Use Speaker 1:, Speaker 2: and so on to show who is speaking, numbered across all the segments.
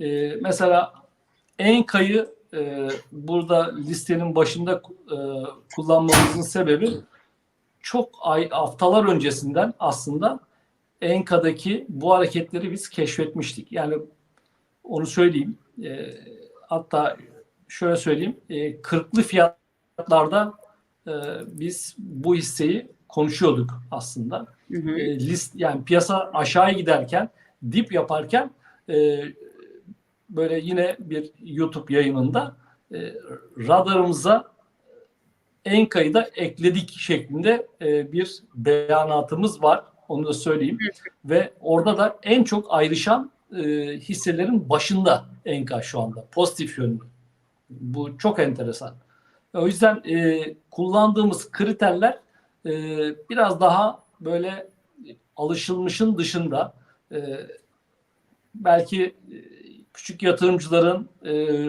Speaker 1: E, mesela Enka'yı e, burada listenin başında e, kullanmamızın sebebi çok ay haftalar öncesinden aslında Enka'daki bu hareketleri biz keşfetmiştik. Yani onu söyleyeyim. E, hatta şöyle söyleyeyim. E, kırklı fiyatlarda e, biz bu hisseyi konuşuyorduk aslında.
Speaker 2: Hı hı.
Speaker 1: E, list yani piyasa aşağıya giderken dip yaparken e, böyle yine bir YouTube yayınında e, radarımıza Enka'yı da ekledik şeklinde e, bir beyanatımız var. Onu da söyleyeyim. Ve orada da en çok ayrışan e, hisselerin başında Enka şu anda. Pozitif yönlü. Bu çok enteresan. O yüzden e, kullandığımız kriterler e, biraz daha böyle alışılmışın dışında e, belki e, küçük yatırımcıların e,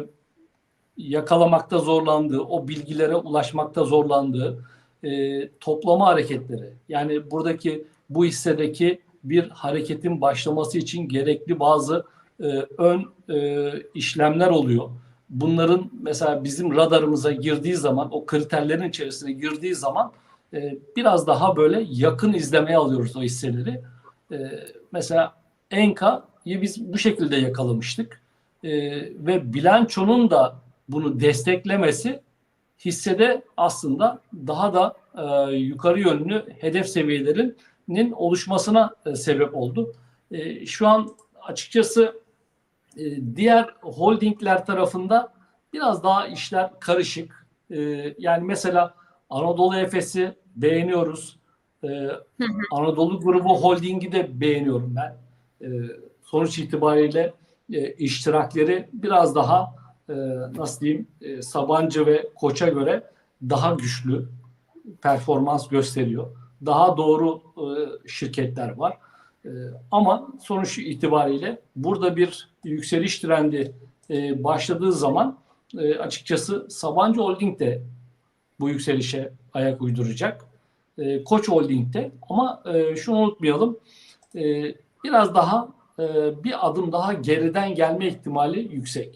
Speaker 1: yakalamakta zorlandığı, o bilgilere ulaşmakta zorlandığı e, toplama hareketleri. Yani buradaki bu hissedeki bir hareketin başlaması için gerekli bazı e, ön e, işlemler oluyor. Bunların mesela bizim radarımıza girdiği zaman, o kriterlerin içerisine girdiği zaman e, biraz daha böyle yakın izlemeye alıyoruz o hisseleri. E, mesela Enka'yı biz bu şekilde yakalamıştık. E, ve bilançonun da bunu desteklemesi hissede aslında daha da e, yukarı yönlü hedef seviyelerinin oluşmasına e, sebep oldu. E, şu an açıkçası e, diğer holdingler tarafında biraz daha işler karışık. E, yani mesela Anadolu Efes'i beğeniyoruz. E, Anadolu Grubu Holding'i de beğeniyorum ben. E, sonuç itibariyle e, iştirakleri biraz daha e, nasıl diyeyim e, Sabancı ve Koç'a göre daha güçlü performans gösteriyor. Daha doğru e, şirketler var. E, ama sonuç itibariyle burada bir yükseliş trendi e, başladığı zaman e, açıkçası Sabancı Holding de bu yükselişe ayak uyduracak. E, Koç Holding de ama e, şunu unutmayalım e, biraz daha bir adım daha geriden gelme ihtimali yüksek.